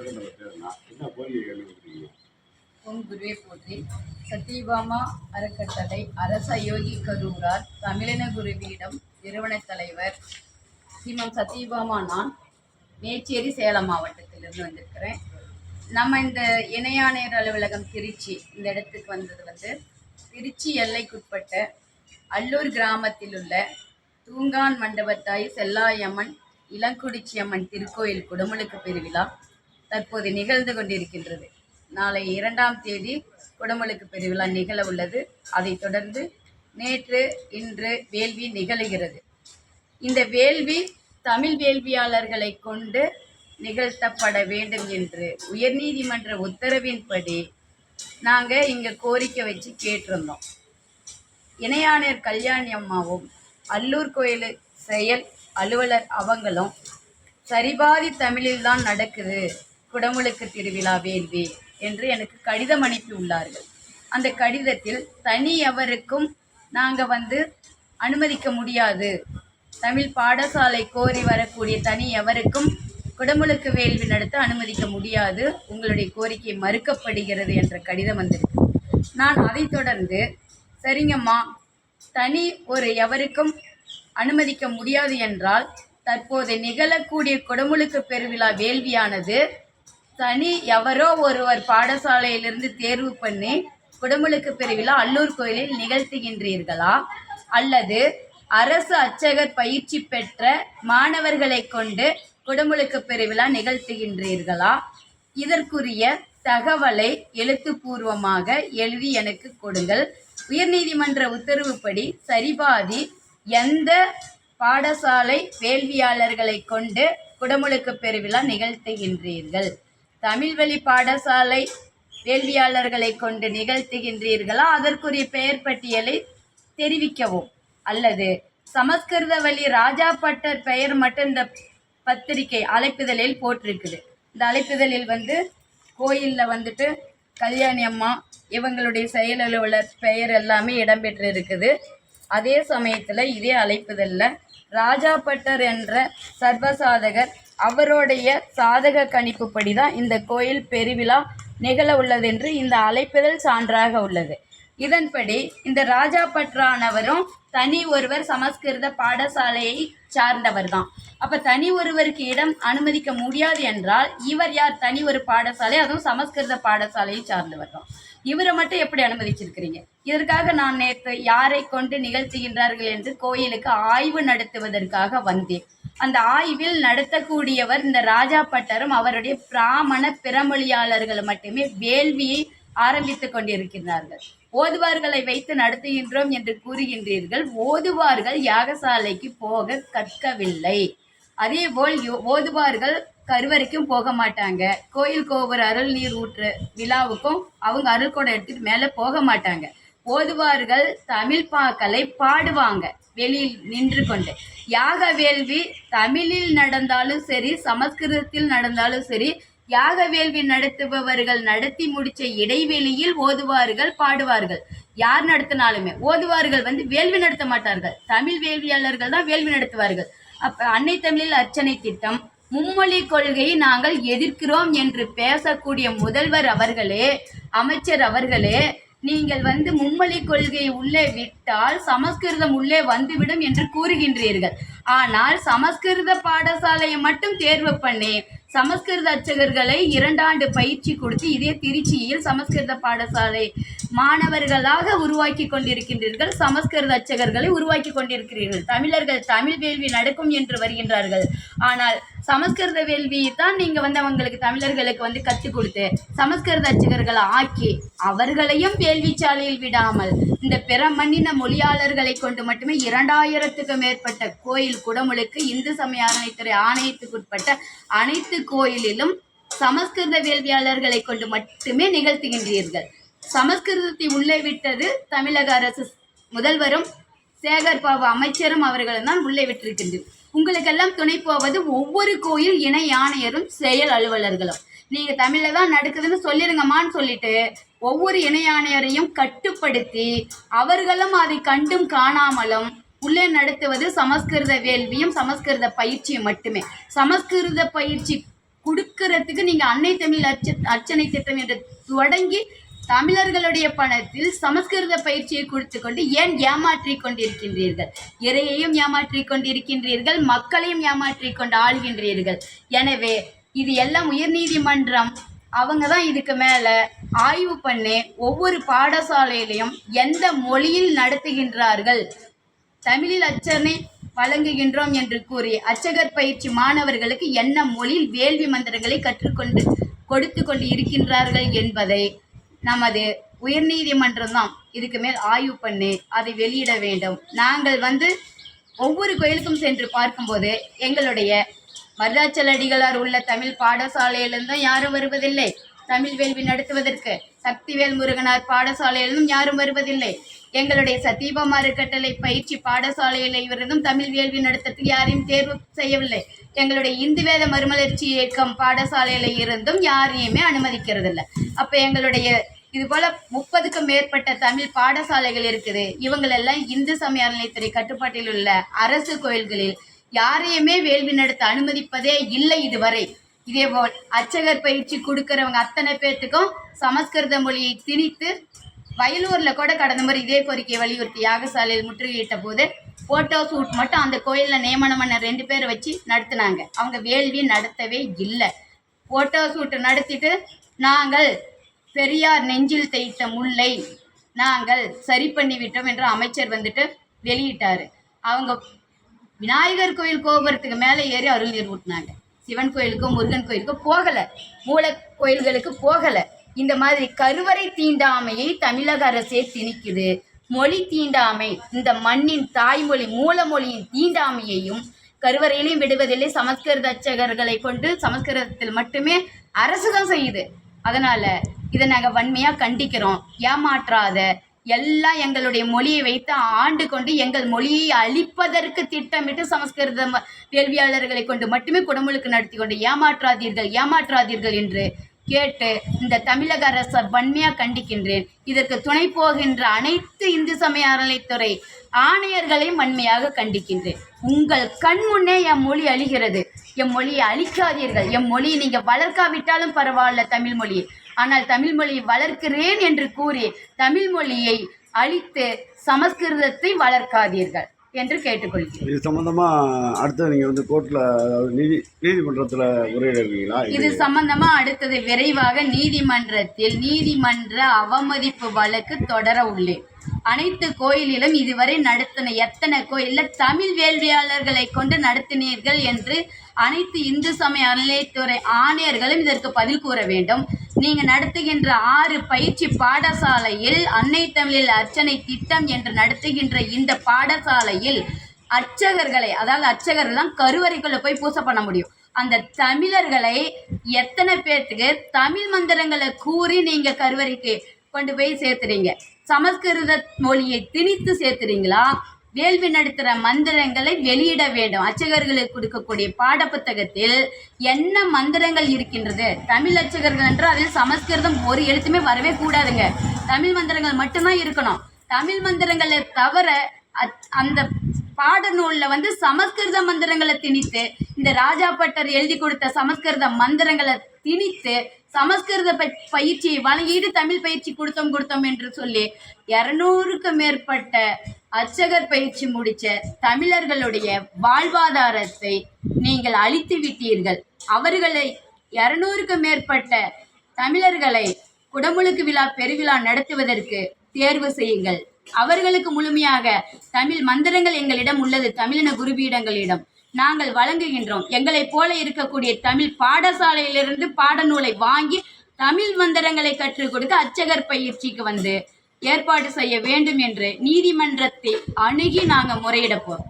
மார்க்கெட்டில் வச்சதுன்னா என்ன கோரிக்கை கேள்விப்பட்டீங்க ஓம் குருவே போற்றி. சத்யபாமா அறக்கட்டளை அரச யோகி கரூரார் தமிழின குருவியிடம் நிறுவன தலைவர் ஸ்ரீமம் சத்யபாமா நான் மேச்சேரி சேலம் மாவட்டத்திலிருந்து வந்திருக்கிறேன். நம்ம இந்த இணையாணையர் அலுவலகம் திருச்சி இந்த இடத்துக்கு வந்தது வந்து திருச்சி எல்லைக்குட்பட்ட அல்லூர் கிராமத்தில் உள்ள தூங்கான் மண்டபத்தாய் செல்லாயம்மன் இளங்குடிச்சியம்மன் திருக்கோயில் குடமுழுக்கு பெருவிழா. தற்போது நிகழ்ந்து கொண்டிருக்கின்றது. நாளை இரண்டாம் தேதி குடமுழுக்கு பெருவிழா நிகழ உள்ளது. அதைத் தொடர்ந்து நேற்று இன்று வேள்வி நிகழுகிறது. இந்த வேள்வி தமிழ் வேள்வியாளர்களை கொண்டு நிகழ்த்தப்பட வேண்டும் என்று உயர்நீதிமன்ற உத்தரவின்படி நாங்கள் இங்கே கோரிக்கை வச்சு கேட்டிருந்தோம். இணையாளர் கல்யாணி அம்மாவும் அல்லூர் கோயில் செயல் அலுவலர் அவங்களும் சரிபாதி தமிழில் தான் நடக்குது. குடமுழுக்கு திருவிழா வேள்வி என்று எனக்கு கடிதம் அனுப்பி உள்ளார்கள் அந்த கடிதத்தில் தனி எவருக்கும் நாங்கள் வந்து அனுமதிக்க முடியாது. தமிழ் பாடசாலை கோரி வரக்கூடிய தனி எவருக்கும் குடமுழுக்கு வேள்வி நடத்த அனுமதிக்க முடியாது. உங்களுடைய கோரிக்கை மறுக்கப்படுகிறது என்ற கடிதம் வந்திருக்கு. நான் அதைத் தொடர்ந்து சரிங்கம்மா தனி ஒரு எவருக்கும் அனுமதிக்க முடியாது என்றால் தற்போது நிகழக்கூடிய குடமுழுக்கு பெருவிழா வேள்வியானது தனி எவரோ ஒருவர் பாடசாலையிலிருந்து தேர்வு பண்ணி குடமுழுக்கு பிரிவில் அல்லூர் கோயிலில் நிகழ்த்துகின்றீர்களா? அல்லது அரசு அர்ச்சகர் பயிற்சி பெற்ற மாணவர்களை கொண்டு குடமுழுக்கு பிரிவிழா நிகழ்த்துகின்றீர்களா? இதற்குரிய தகவலை எழுத்துப்பூர்வமாக எழுதி எனக்கு கொடுங்கள். உயர்நீதிமன்ற உத்தரவுப்படி சரிபாதி எந்த பாடசாலை வேள்வியாளர்களை கொண்டு குடமுழுக்கு பெருவிழா நிகழ்த்துகின்றீர்கள்? தமிழ் வழி பாடசாலை வேள்வியாளர்களை கொண்டு நிகழ்த்துகின்றீர்களா? அதற்குரிய பெயர் பட்டியலை தெரிவிக்கவும். அல்லது சமஸ்கிருத வழி ராஜா பட்டர் பெயர் மட்டும் இந்த பத்திரிகை அழைப்புதலில் போட்டிருக்குது. இந்த அழைப்புதலில் வந்து கோயிலில் வந்துட்டு கல்யாணி அம்மா இவங்களுடைய செயல் அலுவலர் பெயர் எல்லாமே இடம்பெற்று இருக்குது அதே சமயத்தில் இதே அழைப்புதலில் ராஜா பட்டர் என்ற சர்வசாதகர் அவருடைய சாதக கணிப்புப்படி தான் இந்த கோயில் பெருவிழா நிகழ உள்ளதென்று இந்த அழைப்பிதழ் சான்றாக உள்ளது. இதன்படி இந்த ராஜா பற்றானவரும் தனி ஒருவர் சமஸ்கிருத பாடசாலையை சார்ந்தவர் தான் அப்போ தனி ஒருவருக்கு இடம் அனுமதிக்க முடியாது என்றால் இவர் யார்? தனி ஒரு பாடசாலை அதுவும் சமஸ்கிருத பாடசாலையை சார்ந்தவர் தான் இவரை மட்டும் எப்படி அனுமதிச்சிருக்கிறீங்க? இதற்காக நான் நேற்று யாரை கொண்டு நிகழ்த்துகின்றார்கள் என்று கோயிலுக்கு ஆய்வு நடத்துவதற்காக வந்தேன். அந்த ஆய்வில் நடத்தக்கூடியவர் இந்த ராஜா பட்டரும் அவருடைய பிராமண பிறமொழியாளர்களை மட்டுமே வேள்வியை ஆரம்பித்துக் கொண்டிருக்கிறார்கள் ஓதுவார்களை வைத்து நடத்துகின்றோம் என்று கூறுகின்றீர்கள். ஓதுவார்கள் யாகசாலைக்கு போக கற்கவில்லை. அதேபோல் போல் ஓதுவார்கள் கருவறைக்கும் போக மாட்டாங்க. கோயில் கோபுர அருள் நீர் ஊற்று விழாவுக்கும் அவங்க அருள் கூட எடுத்துட்டு மேலே போக மாட்டாங்க. ஓதுவார்கள் தமிழ் பாக்களை பாடுவாங்க வெளியில் நின்று கொண்டு. யாக வேள்வி தமிழில் நடந்தாலும் சரி சமஸ்கிருதத்தில் நடந்தாலும் சரி யாக வேள்வி நடத்துபவர்கள் நடத்தி முடிச்ச இடைவெளியில் ஓதுவார்கள் பாடுவார்கள். யார் நடத்தினாலுமே ஓதுவார்கள் வந்து வேள்வி நடத்த மாட்டார்கள். தமிழ் வேள்வியாளர்கள் தான் வேள்வி நடத்துவார்கள். அப்ப அன்னை தமிழில் அர்ச்சனை திட்டம் மும்மொழி கொள்கையை நாங்கள் எதிர்க்கிறோம் என்று பேசக்கூடிய முதல்வர் அவர்களே அமைச்சர் அவர்களே நீங்கள் வந்து மும்மொழி கொள்கையை உள்ளே விட்டால் சமஸ்கிருதம் உள்ளே வந்துவிடும் என்று கூறுகின்றீர்கள். ஆனால் சமஸ்கிருத பாடசாலையை மட்டும் தேர்வு பண்ணி சமஸ்கிருத அர்ச்சகர்களை இரண்டாண்டு பயிற்சி கொடுத்து இதே திருச்சியில் சமஸ்கிருத பாடசாலை மாணவர்களாக உருவாக்கி கொண்டிருக்கின்றீர்கள். சமஸ்கிருத அர்ச்சகர்களை உருவாக்கி கொண்டிருக்கிறீர்கள். தமிழர்கள் தமிழ் வேள்வி நடக்கும் என்று வருகின்றார்கள். ஆனால் சமஸ்கிருத வேள்வியை தான் நீங்கள் வந்து அவங்களுக்கு தமிழர்களுக்கு வந்து கற்றுக் கொடுத்து சமஸ்கிருத அர்ச்சகர்களை ஆக்கி அவர்களையும் வேள்விச்சாலையில் விடாமல் இந்த பிற மண்ணின மொழியாளர்களை கொண்டு மட்டுமே இரண்டாயிரத்துக்கு மேற்பட்ட கோயில் குடமுழுக்கு இந்து சமய அறநிலைத்துறை ஆணையத்துக்குட்பட்ட அனைத்து கோயிலிலும் சமஸ்கிருத வேள்வியாளர்களை கொண்டு மட்டுமே நிகழ்த்துகின்றீர்கள். சமஸ்கிருதத்தை உள்ளே விட்டது தமிழக அரசு. முதல்வரும் சேகர் பாபு அமைச்சரும் அவர்களும் தான் உள்ளே விட்டிருக்கின்றது உங்களுக்கெல்லாம் துணை போவது ஒவ்வொரு கோயில் இணை ஆணையரும் செயல் அலுவலர்களும். நீங்க தமிழ்ல தான் நடக்குதுன்னு சொல்லிருங்கம்மான்னு சொல்லிட்டு ஒவ்வொரு இணை ஆணையரையும் கட்டுப்படுத்தி அவர்களும் அதை கண்டும் காணாமலும் உள்ளே நடத்துவது சமஸ்கிருத வேள்வியும் சமஸ்கிருத பயிற்சியும் மட்டுமே. சமஸ்கிருத பயிற்சி கொடுக்கறதுக்கு நீங்க அன்னை தமிழ் அர்ச்ச அர்ச்சனை திட்டம் என்று தொடங்கி தமிழர்களுடைய பணத்தில் சமஸ்கிருத பயிற்சியை கொடுத்து கொண்டு ஏன் ஏமாற்றிக் கொண்டிருக்கின்றீர்கள்? இறையையும் ஏமாற்றிக் கொண்டிருக்கின்றீர்கள் மக்களையும் ஏமாற்றிக் கொண்டு ஆள்கின்றீர்கள். எனவே இது எல்லாம் உயர்நீதிமன்றம் அவங்க தான் இதுக்கு மேலே ஆய்வு பண்ணி ஒவ்வொரு பாடசாலையிலையும் எந்த மொழியில் நடத்துகின்றார்கள்? தமிழில் அச்சனை வழங்குகின்றோம் என்று கூறி அச்சகர் பயிற்சி மாணவர்களுக்கு என்ன மொழியில் வேள்வி மந்திரங்களை கற்றுக்கொண்டு கொடுத்து கொண்டு இருக்கின்றார்கள் என்பதை நமது உயர்நீதிமன்றம் தான் இதுக்கு மேல் ஆய்வு பண்ணி அதை வெளியிட வேண்டும். நாங்கள் வந்து ஒவ்வொரு கோயிலுக்கும் சென்று பார்க்கும்போது எங்களுடைய மருதாச்சல அடிகளார் உள்ள தமிழ் பாடசாலையிலிருந்தும் யாரும் வருவதில்லை. தமிழ் வேள்வி நடத்துவதற்கு சக்திவேல் முருகனார் பாடசாலையிலும் யாரும் வருவதில்லை. எங்களுடைய சத்தீபம் அறக்கட்டளை பயிற்சி பாடசாலையில் இருந்தும் தமிழ் வேள்வி நடத்தத்தில் யாரையும் தேர்வு செய்யவில்லை. எங்களுடைய இந்து வேத மறுமலர்ச்சி இயக்கம் பாடசாலையில இருந்தும் யாரையுமே அனுமதிக்கிறதில்ல. அப்ப எங்களுடைய இது போல முப்பதுக்கும் மேற்பட்ட தமிழ் பாடசாலைகள் இருக்குது. இவங்களெல்லாம் இந்து சமய அறநிலையத்துறை கட்டுப்பாட்டில் உள்ள அரசு கோயில்களில் யாரையுமே வேள்வி நடத்த அனுமதிப்பதே இல்லை இதுவரை. இதேபோல் அச்சகர் பயிற்சி கொடுக்கறவங்க அத்தனை பேர்த்துக்கும் சமஸ்கிருத மொழியை திணித்து வயலூர்ல கூட கடந்த முறை இதே கோரிக்கையை வலியுறுத்தி யாகசாலையில் முற்றுகையிட்ட போது போட்டோ ஷூட் மட்டும் அந்த கோயிலில் நியமனம் பண்ண ரெண்டு பேரை வச்சு நடத்துனாங்க. அவங்க வேள்வி நடத்தவே இல்லை. போட்டோ ஷூட்டு நடத்திட்டு நாங்கள் பெரியார் நெஞ்சில் தைத்த முல்லை நாங்கள் சரி பண்ணி விட்டோம் என்று அமைச்சர் வந்துட்டு வெளியிட்டார். அவங்க விநாயகர் கோயில் கோபுரத்துக்கு மேலே ஏறி அருள் நீர் ஊட்டினாங்க. சிவன் கோயிலுக்கும் முருகன் கோயிலுக்கும் போகலை. மூல கோயில்களுக்கு போகலை. இந்த மாதிரி கருவறை தீண்டாமையை தமிழக அரசே திணிக்குது. மொழி தீண்டாமை இந்த மண்ணின் தாய்மொழி மூலமொழியின் தீண்டாமையையும் கருவறையிலையும் விடுவதில்லை. சமஸ்கிருத அச்சகர்களை கொண்டு சமஸ்கிருதத்தில் மட்டுமே அரசு தான் செய்யுது. அதனால இதை நாங்கள் வன்மையாக கண்டிக்கிறோம். ஏமாற்றாத எல்லாம் எங்களுடைய மொழியை வைத்து ஆண்டு கொண்டு எங்கள் மொழியை அழிப்பதற்கு திட்டமிட்டு சமஸ்கிருத ம- வேள்வியாளர்களை கொண்டு மட்டுமே குடமுழுக்கு நடத்தி கொண்டு ஏமாற்றாதீர்கள் ஏமாற்றாதீர்கள் என்று கேட்டு இந்த தமிழக அரசை வன்மையாக கண்டிக்கின்றேன். இதற்கு துணை போகின்ற அனைத்து இந்து சமய அறநிலைத்துறை ஆணையர்களையும் வன்மையாக கண்டிக்கின்றேன். உங்கள் கண் முன்னே என் மொழி அழிகிறது. என் மொழியை அழிக்காதீர்கள். என் மொழியை நீங்கள் வளர்க்காவிட்டாலும் பரவாயில்ல தமிழ் மொழியை ஆனால் தமிழ் மொழியை வளர்க்கிறேன் என்று கூறி தமிழ் மொழியை அழித்து சமஸ்கிருதத்தை வளர்க்காதீர்கள். என்று கேட்டுக்கொள்கிறேன். இது சம்பந்தமா அடுத்து நீங்க வந்து கோர்ட்ல நீதி நீதிமன்றத்துல முறையிடுவீங்களா இது சம்பந்தமா அடுத்தது விரைவாக நீதிமன்றத்தில் நீதிமன்ற அவமதிப்பு வழக்கு தொடர உள்ளேன். அனைத்து கோயிலிலும் இதுவரை நடத்தின எத்தனை கோயில்ல தமிழ் வேள்வியாளர்களை கொண்டு நடத்தினீர்கள் என்று அனைத்து இந்து சமய அறநிலையத்துறை ஆணையர்களும் இதற்கு பதில் கூற வேண்டும். நீங்கள் நடத்துகின்ற ஆறு பயிற்சி பாடசாலையில் அன்னை தமிழில் அர்ச்சனை திட்டம் என்று நடத்துகின்ற இந்த பாடசாலையில் அர்ச்சகர்களை அதாவது அர்ச்சகர்கள்லாம் கருவறைக்குள்ள போய் பூசை பண்ண முடியும். அந்த தமிழர்களை எத்தனை பேர்த்துக்கு தமிழ் மந்திரங்களை கூறி நீங்க கருவறைக்கு கொண்டு போய் சேர்த்துறீங்க? சமஸ்கிருத மொழியை திணித்து சேர்த்துறீங்களா? வேள்வி நடத்துகிற மந்திரங்களை வெளியிட வேண்டும். அச்சகர்களுக்கு கொடுக்கக்கூடிய பாடப்புத்தகத்தில் என்ன மந்திரங்கள் இருக்கின்றது? தமிழ் அச்சகர்கள் என்றால் அதில் சமஸ்கிருதம் ஒரு எழுத்துமே வரவே கூடாதுங்க. தமிழ் மந்திரங்கள் மட்டும்தான் இருக்கணும். தமிழ் மந்திரங்களை தவிர அத்- அந்த பாடநூலில் வந்து சமஸ்கிருத மந்திரங்களை திணித்து இந்த ராஜா பட்டர் எழுதி கொடுத்த சமஸ்கிருத மந்திரங்களை திணித்து சமஸ்கிருத ப- பயிற்சியை வழங்கிட்டு தமிழ் பயிற்சி கொடுத்தோம் கொடுத்தோம் என்று சொல்லி இரநூறுக்கு மேற்பட்ட அர்ச்சகர் பயிற்சி முடிச்ச தமிழர்களுடைய வாழ்வாதாரத்தை நீங்கள் அழித்து விட்டீர்கள். அவர்களை இருநூறுக்கு மேற்பட்ட தமிழர்களை குடமுழுக்கு விழா பெருவிழா நடத்துவதற்கு தேர்வு செய்யுங்கள். அவர்களுக்கு முழுமையாக தமிழ் மந்திரங்கள் எங்களிடம் உள்ளது தமிழின குருபீடங்களிடம். நாங்கள் வழங்குகின்றோம். எங்களைப் போல இருக்கக்கூடிய தமிழ் பாடசாலையிலிருந்து பாடநூலை வாங்கி தமிழ் மந்திரங்களை கற்றுக் கொடுத்து அர்ச்சகர் பயிற்சிக்கு வந்து ஏற்பாடு செய்ய வேண்டும் என்று நீதிமன்றத்தை அணுகி நாங்கள் முறையிடப்போம்